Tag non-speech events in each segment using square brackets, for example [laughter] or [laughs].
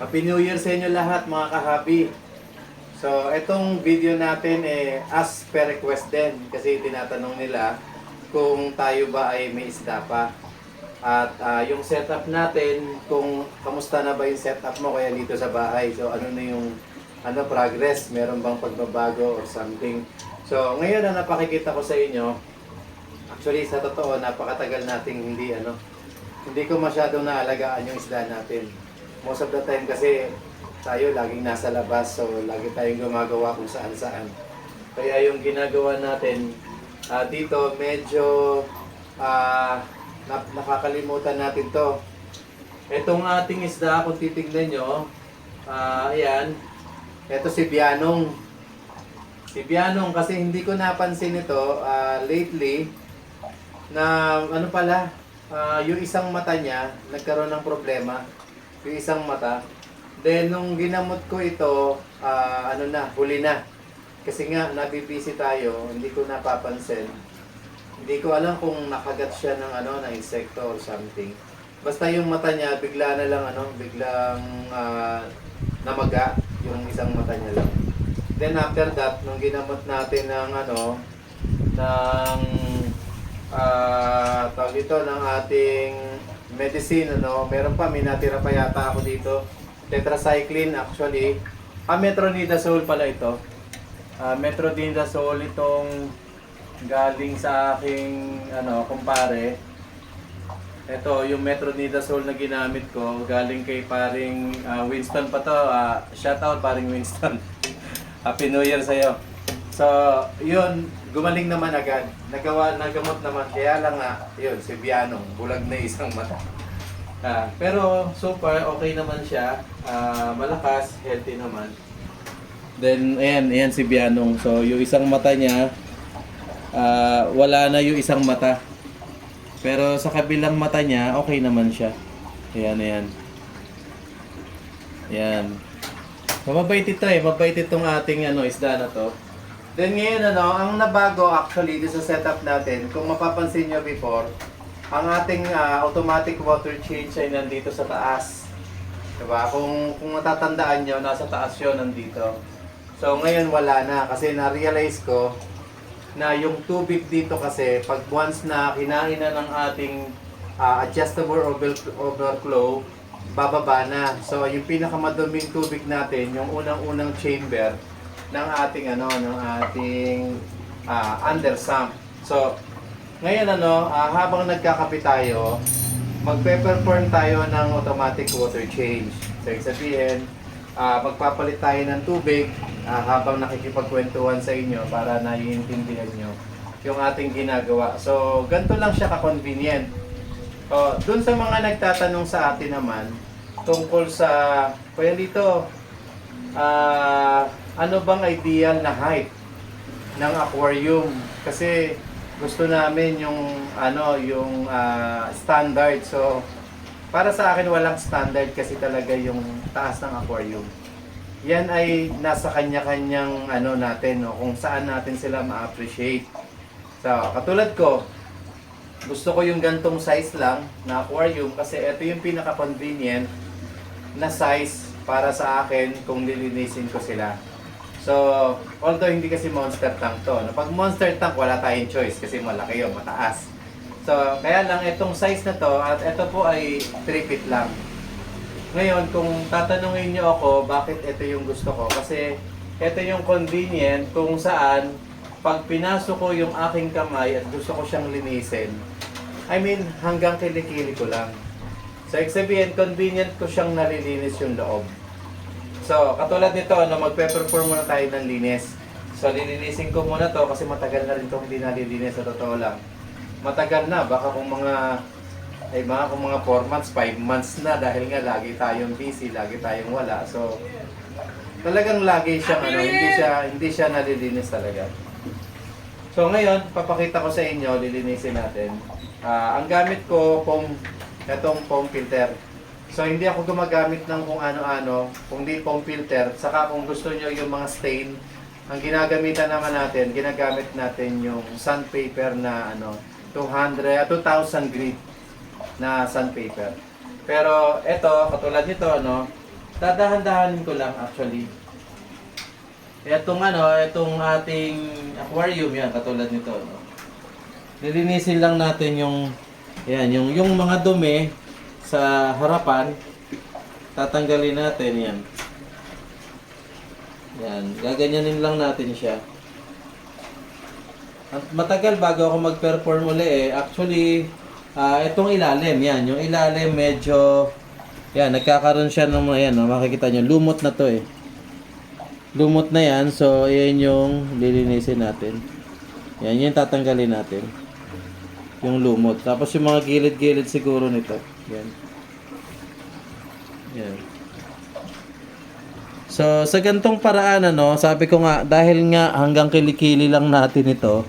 Happy New Year sa inyo lahat mga kahabi. So, itong video natin eh as per request din kasi tinatanong nila kung tayo ba ay may isda pa. At ah, yung setup natin, kung kamusta na ba yung setup mo kaya dito sa bahay. So, ano na yung ano progress, meron bang pagbabago or something. So, ngayon na napakikita ko sa inyo, actually sa totoo, napakatagal nating hindi ano, hindi ko masyadong naalagaan yung isda natin. Most of the time kasi tayo laging nasa labas, so lagi tayong gumagawa kung saan saan. Kaya yung ginagawa natin ah, dito, medyo na- nakakalimutan natin to. Itong ating isda, kung titignan nyo, ah, ayan, ito si Bianong. Si Bianong kasi hindi ko napansin ito ah, lately na ano pala, ah, yung isang mata niya nagkaroon ng problema. Yung isang mata. Then nung ginamot ko ito, ah, ano na, huli na. Kasi nga nabibisi tayo, hindi ko napapansin. Hindi ko alam kung nakagat siya ng ano, ng insekto or something. Basta yung mata niya bigla na lang ano, biglang ah, namaga yung isang mata niya lang. Then after that, nung ginamot natin ng ano, ng ah tawag ito ng ating medicine ano meron pa may natira pa yata ako dito. Tetracycline actually. Ah metronidazole pala ito. Ah metronidazole itong galing sa aking ano kumpare. Ito yung metronidazole na ginamit ko galing kay paring ah, Winston pa to. Ah, shout out paring Winston. [laughs] Happy New Year sa'yo So, yun, gumaling naman agad. Nagawa, nagamot naman. Kaya lang nga, yun, si Bianong, bulag na isang mata. Ah, pero so far, okay naman siya. Ah, malakas, healthy naman. Then, ayan, ayan si Bianong. So, yung isang mata niya, ah, wala na yung isang mata. Pero sa kabilang mata niya, okay naman siya. Ayan, ayan. Ayan. So, mabait ito eh. Mabait itong ating ano, isda na to. Then ngayon ano, ang nabago actually dito sa setup natin, kung mapapansin nyo before, ang ating ah, automatic water change ay nandito sa taas. Diba? Kung, kung natatandaan nyo, nasa taas yun nandito. So ngayon wala na kasi na-realize ko na yung tubig dito kasi pag once na kinain na ng ating ah, adjustable over- overflow, bababa na. So yung pinakamaduming tubig natin, yung unang-unang chamber, ng ating ano ng ating ah, under sump. So ngayon ano, ah, habang nagkakape tayo, magpe-perform tayo ng automatic water change. So ibig sabihin, ah, magpapalit tayo ng tubig ah, habang nakikipagkwentuhan sa inyo para naiintindihan nyo yung ating ginagawa. So ganito lang siya ka-convenient. Oh, dun sa mga nagtatanong sa atin naman tungkol sa kuya dito, ah ano bang ideal na height ng aquarium? Kasi gusto namin yung ano yung ah, standard. So para sa akin walang standard kasi talaga yung taas ng aquarium. Yan ay nasa kanya-kanyang ano natin no, kung saan natin sila ma-appreciate. So, katulad ko, gusto ko yung gantong size lang na aquarium kasi ito yung pinaka-convenient na size para sa akin kung lilinisin ko sila. So, although hindi kasi monster tank to. No? Pag monster tank, wala tayong choice kasi malaki yun, mataas. So, kaya lang itong size na to at ito po ay 3 feet lang. Ngayon, kung tatanungin niyo ako bakit ito yung gusto ko, kasi ito yung convenient kung saan pag pinasok ko yung aking kamay at gusto ko siyang linisin, I mean, hanggang kilikili ko lang. So, ibig sabihin, convenient ko siyang nalilinis yung loob. So, katulad nito, no, magpe-perform muna tayo ng linis. So, lilinisin ko muna to kasi matagal na rin itong hindi nalilinis sa totoo lang. Matagal na, baka kung mga ay mga kung mga 4 months, 5 months na dahil nga lagi tayong busy, lagi tayong wala. So, talagang lagi siyang ano, hindi siya hindi siya nalilinis talaga. So ngayon, papakita ko sa inyo, lilinisin natin. Ah, ang gamit ko foam, itong foam filter. So hindi ako gumagamit ng kung ano-ano, kung di foam filter. Saka kung gusto nyo yung mga stain, ang ginagamitan naman natin, ginagamit natin yung sandpaper na ano, 200, ah, 2000 grit na sandpaper. Pero ito, katulad nito, ano, Dadahan-dahanin ko lang actually. Etong ano, etong ating aquarium yan, katulad nito. No? Lilinisin lang natin yung, yan, yung, yung mga dumi sa harapan. Tatanggalin natin yan. Yan, gaganyanin lang natin siya. At matagal bago ako mag-perform uli eh. Actually, ah itong ilalim, yan. Yung ilalim medyo, yan, nagkakaroon siya ng yan. Makikita nyo, lumot na to eh. Lumot na yan. So, yan yung lilinisin natin. Yan, yung tatanggalin natin. Yung lumot. Tapos yung mga gilid-gilid siguro nito. Yan. Yan. So, sa gantong paraan, ano, sabi ko nga, dahil nga hanggang kilikili lang natin ito,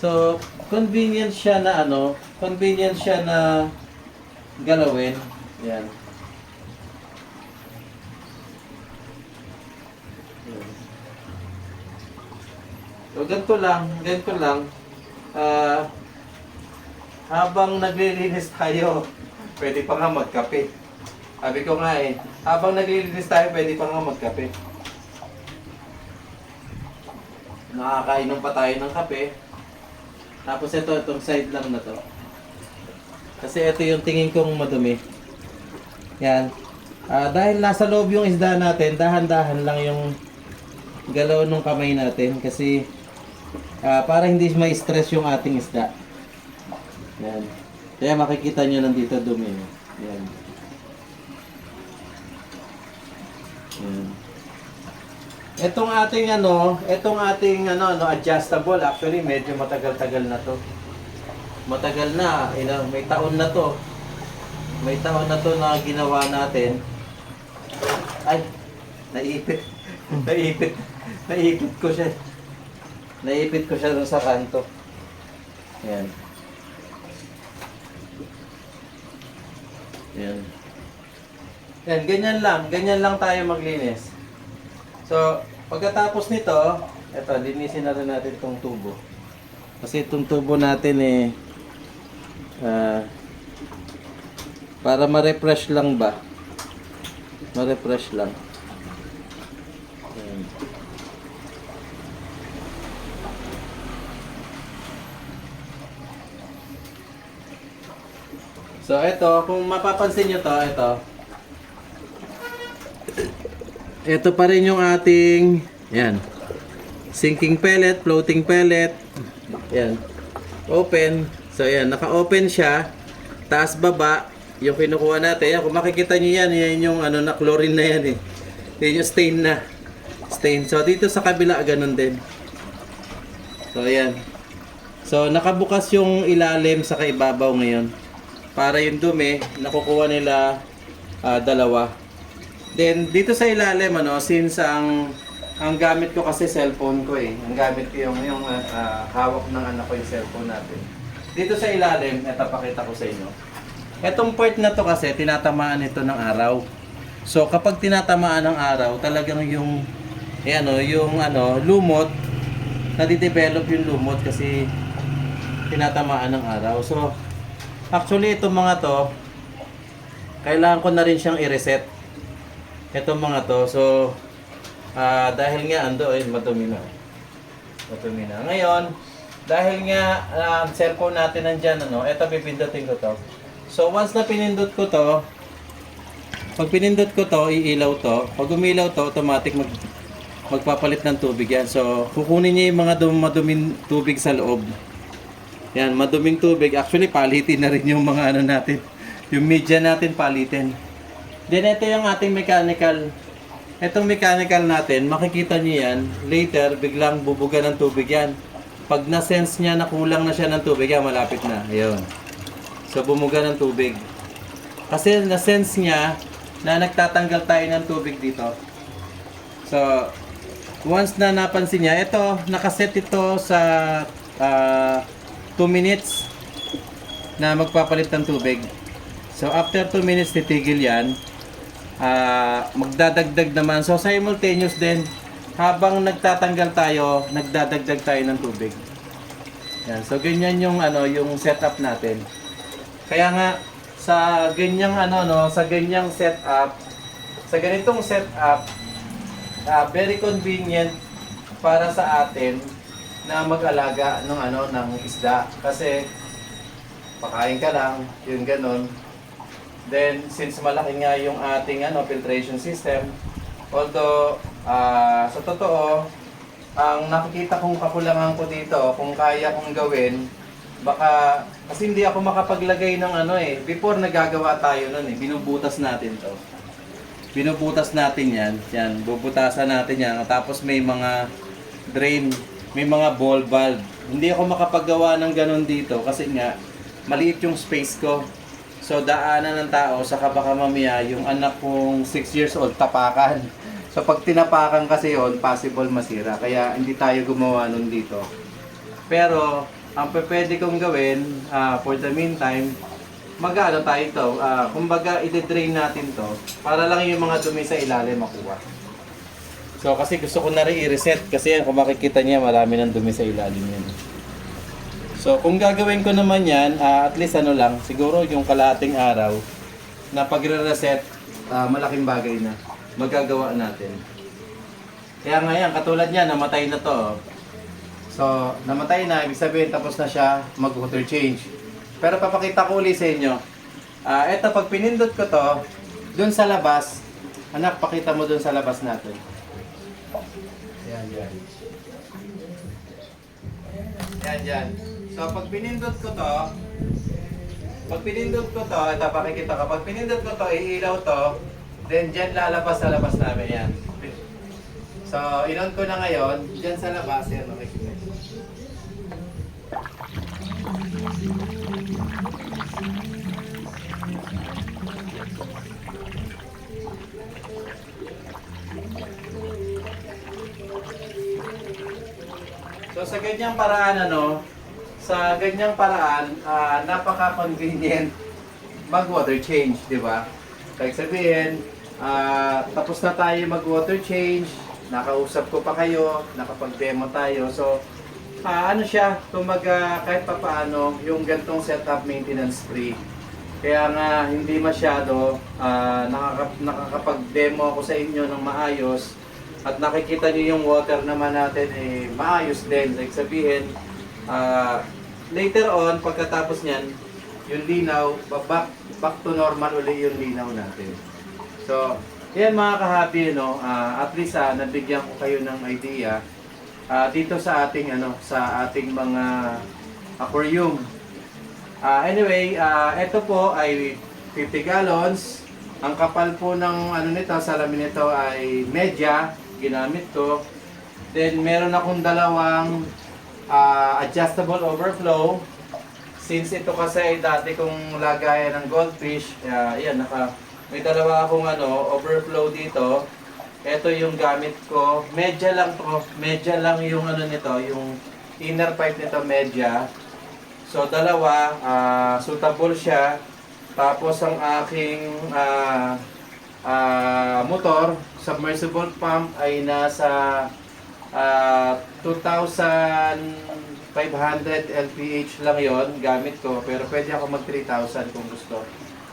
so, convenient siya na, ano, convenient siya na galawin. Yan. So, ganito lang, ganito lang, ah, habang naglilinis tayo, pwede pa nga magkape. Sabi ko nga eh, habang naglilinis tayo, pwede pa nga magkape. Nakakainom pa tayo ng kape. Tapos ito, itong side lang na to. Kasi ito yung tingin kong madumi. Yan. Ah, dahil nasa loob yung isda natin, dahan-dahan lang yung galaw ng kamay natin. Kasi ah, para hindi ma-stress yung ating isda. Yan. Kaya makikita nyo nandito dumi. Yan. Yan. Etong ating ano, etong ating ano, ano adjustable actually medyo matagal-tagal na to. Matagal na, ilang may taon na to. May taon na to na ginawa natin. Ay, naipit. [laughs] naipit. Naipit ko siya. Naipit ko siya dun sa kanto. Yan. Yan. Yan, ganyan lang. Ganyan lang tayo maglinis. So, pagkatapos nito, eto, linisin na rin natin itong tubo. Kasi itong tubo natin eh, ah, para ma-refresh lang ba? Ma-refresh lang. So, ito, kung mapapansin nyo to, ito, ito pa rin yung ating yan. Sinking pellet, floating pellet. Yan. Open. So yan, naka-open siya. Taas baba, yung kinukuha natin. Yan, kung makikita niyo yan, yan yung ano na chlorine na yan eh. Yan yung stain na. Stain. So dito sa kabila ganun din. So yan. So nakabukas yung ilalim sa kaibabaw ngayon. Para yung dumi, nakukuha nila ah, dalawa. Then dito sa ilalim ano, since ang ang gamit ko kasi cellphone ko eh. Ang gamit ko yung yung ah, hawak ng anak ko yung cellphone natin. Dito sa ilalim, eto pakita ko sa inyo. Etong part na to kasi tinatamaan ito ng araw. So kapag tinatamaan ng araw, talagang yung eh, ano, yung ano, lumot nadidevelop yung lumot kasi tinatamaan ng araw. So actually itong mga to kailangan ko na rin siyang i-reset itong mga to. So, ah dahil nga ando, ay madumi na. Madumi na. Ngayon, dahil nga ah, cellphone natin nandyan, ano, eto pipindutin ko to. So, once na pinindot ko to, pag pinindot ko to, iilaw to. Pag umilaw to, automatic mag, magpapalit ng tubig yan. So, kukunin niya yung mga dum maduming tubig sa loob. Yan, maduming tubig. Actually, palitin na rin yung mga ano natin. Yung media natin palitin. Then ito yung ating mechanical. Itong mechanical natin, makikita niyo yan, later biglang bubuga ng tubig yan. Pag na-sense niya na kulang na siya ng tubig, yan, malapit na. Ayun. So bumuga ng tubig. Kasi na-sense niya na nagtatanggal tayo ng tubig dito. So, once na napansin niya, ito, nakaset ito sa 2 minutes na magpapalit ng tubig. So, after 2 minutes, titigil yan. Ah, magdadagdag naman. So simultaneous din habang nagtatanggal tayo, nagdadagdag tayo ng tubig. Yan. So ganyan yung ano, yung setup natin. Kaya nga sa ganyang ano no, sa ganyang setup, sa ganitong setup, ah, very convenient para sa atin na mag-alaga ng ano ng isda kasi pakain ka lang, yung ganun. Then since malaki nga yung ating ano filtration system, although ah, sa totoo ang nakikita kong kakulangan ko dito, kung kaya kong gawin, baka kasi hindi ako makapaglagay ng ano eh. Before nagagawa tayo nun eh, binubutas natin to. Binubutas natin yan. Yan, bubutasan natin yan. Tapos may mga drain, may mga ball valve. Hindi ako makapagawa ng ganun dito kasi nga maliit yung space ko. So daanan ng tao sa baka mamaya yung anak kong 6 years old tapakan. So pag tinapakan kasi yon possible masira. Kaya hindi tayo gumawa nun dito. Pero ang pwede kong gawin ah, for the meantime, mag-ano tayo ito. ah, kumbaga i-drain natin to para lang yung mga dumi sa ilalim makuha. So kasi gusto ko na rin i-reset kasi yan kung makikita niya marami ng dumi sa ilalim yan. So kung gagawin ko naman yan, ah, at least ano lang, siguro yung kalahating araw na pagre-reset, ah, malaking bagay na magagawa natin. Kaya nga katulad niya, namatay na to. oh. So, namatay na, ibig sabihin tapos na siya mag-water change. Pero papakita ko ulit sa inyo. Ah, eto, pag pinindot ko to, dun sa labas, anak, pakita mo dun sa labas natin. Yan, yan. So, pag pinindot ko to, pag pinindot ko to, ito pakikita ko, pag pinindot ko to, iilaw to, then dyan lalabas sa labas namin yan. So, inon ko na ngayon, dyan sa labas, yan, makikita. Sa ganyang paraan ano, sa ganyang paraan, ah, napaka-convenient mag-water change, di ba? Like sabihin, ah, tapos na tayo mag-water change, nakausap ko pa kayo, nakapag-demo tayo. So, ah, ano siya, kumaga kahit pa paano, yung gantong setup maintenance free. Kaya nga hindi masyado ah, nakaka- nakakapag-demo ako sa inyo ng maayos at nakikita niyo yung water naman natin eh maayos din. Like sabihin, ah, later on, pagkatapos niyan, yung linaw, ba- back, back to normal uli yung linaw natin. So, yan mga kahabi, no, ah, at least ah, nabigyan ko kayo ng idea ah, dito sa ating ano, sa ating mga aquarium. Ah, anyway, ah, ito po ay 50 gallons. Ang kapal po ng ano nito, salamin nito ay medya, ginamit ko. Then meron akong dalawang ah, adjustable overflow. Since ito kasi dati kong lagayan ng goldfish, ah, yan, naka, may dalawa akong ano, overflow dito. Ito yung gamit ko. Medya lang to. Medya lang yung ano nito, yung inner pipe nito medya. So dalawa, ah, suitable siya. Tapos ang aking ah, ah, motor, submersible pump ay nasa ah, 2,500 LPH lang yon gamit ko. Pero pwede ako mag 3,000 kung gusto.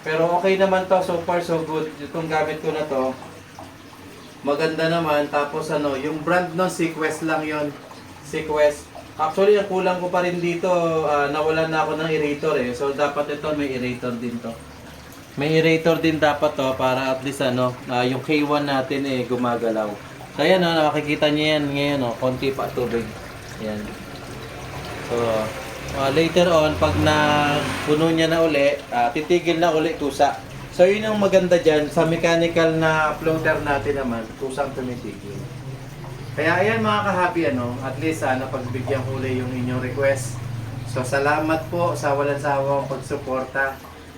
Pero okay naman to, so far so good. Itong gamit ko na to, maganda naman. Tapos ano, yung brand nun, Sequest lang yon Sequest. Actually, ang kulang ko pa rin dito, ah, nawalan na ako ng aerator eh. So, dapat ito may aerator din to. May aerator din dapat to para at least ano, ah, yung K1 natin eh gumagalaw. So, ayan oh, nakikita niyo yan ngayon oh, konti pa tubig. Yan. So, ah, later on, pag na puno niya na uli, ah, titigil na uli kusa. So, yun ang maganda dyan. Sa mechanical na floater natin naman, kusang tumitigil. Kaya ayan mga kahabi, ano, at least sana pagbigyan ko uli yung inyong request. So salamat po sa walang sawang pagsuporta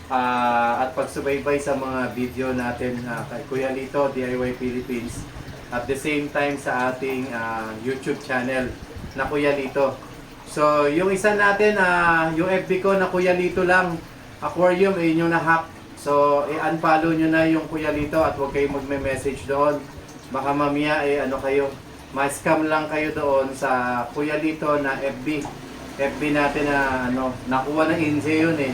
ah, at pagsubaybay sa mga video natin ah, kay Kuya Lito, DIY Philippines. At the same time sa ating ah, YouTube channel na Kuya Lito. So yung isa natin, ah, yung FB ko na Kuya Lito lang, aquarium, eh, inyong na-hack. So i-unfollow nyo na yung Kuya Lito at huwag kayong magme-message doon. Baka mamaya eh ano kayo, ma-scam lang kayo doon sa Kuya Lito na FB. FB natin na ano, nakuha ng INSE yun eh.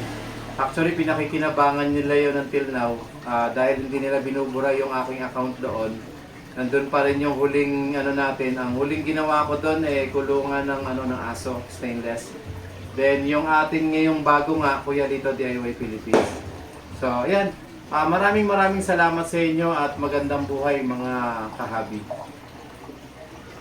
Actually, pinakikinabangan nila yun until now. Ah, dahil hindi nila binubura yung aking account doon. Nandun pa rin yung huling ano natin. Ang huling ginawa ko doon eh kulungan ng ano ng aso, stainless. Then yung ating ngayong bago nga, Kuya Lito DIY Philippines. So, ayan. Ah, maraming maraming salamat sa inyo at magandang buhay mga kahabi.